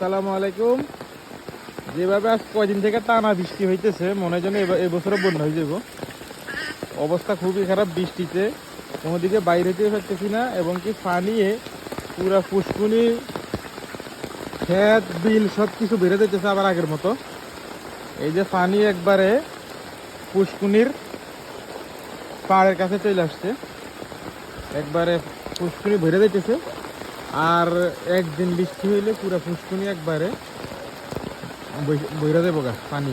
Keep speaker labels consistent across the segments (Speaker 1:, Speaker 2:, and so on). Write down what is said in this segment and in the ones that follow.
Speaker 1: আসসালামু আলাইকুম। যেভাবে আজ কয়দিন থেকে টানা বৃষ্টি হইতেছে, মনে হয় যেন এবা- এবছরও বন্যা হয়ে যাব অবস্থা খুবই খারাপ বৃষ্টিতে। কোনোদিকে বাইরে হতে পারতেছি না, এবং কি পানিয়ে পুরা পুষ্কুনি ক্ষেত, বিল সব কিছু বেড়ে যেতেছে আবার আগের মতো। এই যে পানি একবারে পুষ্কুনির পাড়ের কাছে চলে আসছে। একবারে পুষ্কুনি ভরে যাইতেছে। আর একদিন বৃষ্টি হইলে পুরো পুষ্কুনি একবারে বইরা দেবো গা, পানি।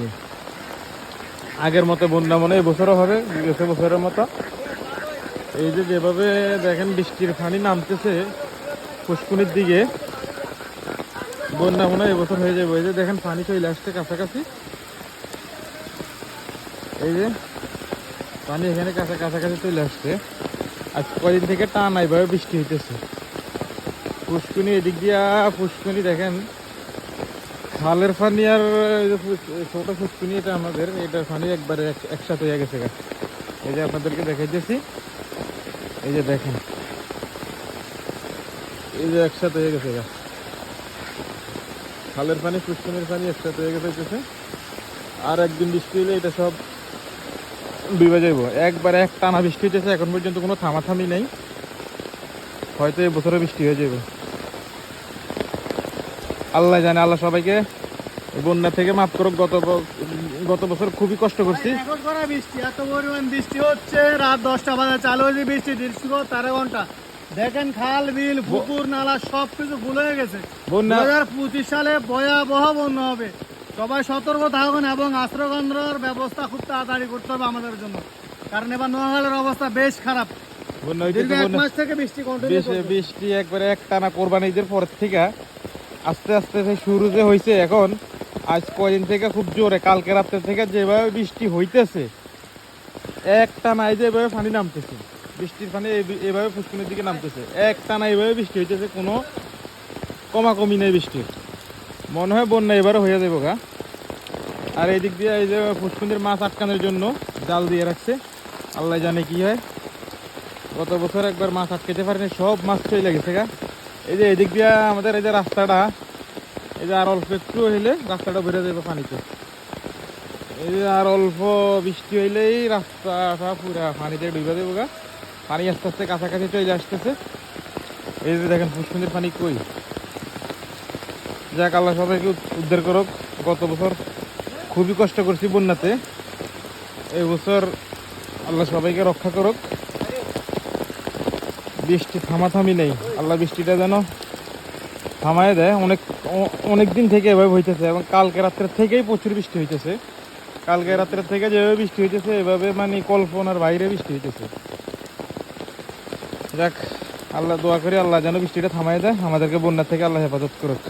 Speaker 1: আগের মতো বন্যা মনে এবছরও হবে, গেছে বছরের মতো। এই যে যেভাবে দেখেন বৃষ্টির পানি নামতেছে পুষ্কুনির দিকে, বন্যা মনে এবছর হয়ে যাবে। এই যে দেখেন পানি চলে আসছে কাছাকাছি। এই যে পানি এখানে কাছা কাছাকাছি চলে আসছে। আজ কদিন থেকে টান এইভাবে বৃষ্টি হইতেছে। পুষ্কুনি এদিক দিয়া পুষ্কুনি দেখেন খালের পানি আর ছোট পুষ্কুনি এটা আমাদের এটার পানি একবারে এক- একসাথে হয়ে গেছে। এই যে আপনাদেরকে দেখাইতেছি, এই যে দেখেন এই যে একসাথে হয়ে গেছে। খালের পানি পুষ্কুনির পানি একসাথে হয়ে গেছে। আর একদিন বৃষ্টি হলে এটা সব ডুবে যাইব একবারে এক টানা বৃষ্টি হইতেছে, এখন পর্যন্ত কোনো থামাথামি নেই হয়তো এই বছরে বৃষ্টি হয়ে যাবে আল্লাহ জানে আল্লাহ সবাইকে বন্যা থেকে মাফ করুক গত গত বছর খুবই কষ্ট করছি।
Speaker 2: এখন করা বৃষ্টি এত পরিমাণ বৃষ্টি হচ্ছে রাত দশটা বাজে চালু হয়েছে বৃষ্টি দীর্ঘ তেরো ঘণ্টা। দেখেন খাল বিল পুকুর নালা সব কিছু ফুল হয়ে গেছে। দু হাজার পঁচিশ সালে ভয়াবহ বন্যা হবে। সবাই সতর্ক থাকুন এবং আশ্রয়কেন্দ্রের ব্যবস্থা খুব তাড়াতাড়ি করতে হবে আমাদের জন্য। কারণ এবার নোয়াখালের অবস্থা বেশ খারাপ।
Speaker 1: বন্যা
Speaker 2: দীর্ঘ এক মাস থেকে বৃষ্টি-
Speaker 1: বৃষ্টি একবারে এক টানা কোরবানিদের পর থেকে আস্তে আস্তে সেই শুরু যে হয়েছে এখন, আজ কয়দিন থেকে খুব জোরে, কালকে রাত্রে থেকে যেভাবে বৃষ্টি হইতেছে এক টানা এই যে এভাবে পানি নামতেছে, বৃষ্টির পানি এভাবে পুষ্কুনির দিকে নামতেছে এক টানা এইভাবে বৃষ্টি হইতেছে, কোনো কমাকমি নেই বৃষ্টির। মনে হয় বন্যা এবারে হয়ে যাব গা। আর এই দিক দিয়ে এই যে পুষ্কুনির মাছ আটকানোর জন্য জাল দিয়ে রাখছে, আল্লাহ জানে কি হয়। গত বছর একবার মাছ আটকাতে পারেনি, সব মাছ চলে গেছে গা। এই যে এদিক দিয়ে আমাদের এই যে রাস্তাটা, এই যে আর অল্প একটু হইলে রাস্তাটা বেড়ে যাবে পানিতে। এই যে আর অল্প বৃষ্টি হইলেই রাস্তাটা পুরা পানিতে ডুবে দেবো গা। পানি আস্তে আস্তে কাছাকাছি চলে আসতেছে। এই যে দেখেন পুষ্পন্দির পানি কই? যাক, আল্লাহ সবাইকে উদ্ধার করুক। গত বছর খুবই কষ্ট করছি বন্যাতে। এই বছর আল্লাহ সবাইকে রক্ষা করুক। বৃষ্টি থামাথামি নেই। আল্লাহ বৃষ্টিটা যেন থামায় দেয়। অনেক অনেক দিন থেকে এভাবে হইতেছে এবং কালকে রাত্রের থেকেই প্রচুর বৃষ্টি হইতেছে। কালকে রাত্রের থেকে যেভাবে বৃষ্টি হইতেছে, এভাবে মানে কল্পনার বাইরে বৃষ্টি হইতেছে। যাক, আল্লাহ দোয়া করি, আল্লাহ যেন বৃষ্টিটা থামায় দেয়। আমাদেরকে বন্যার থেকে আল্লাহ হেফাজত করুক।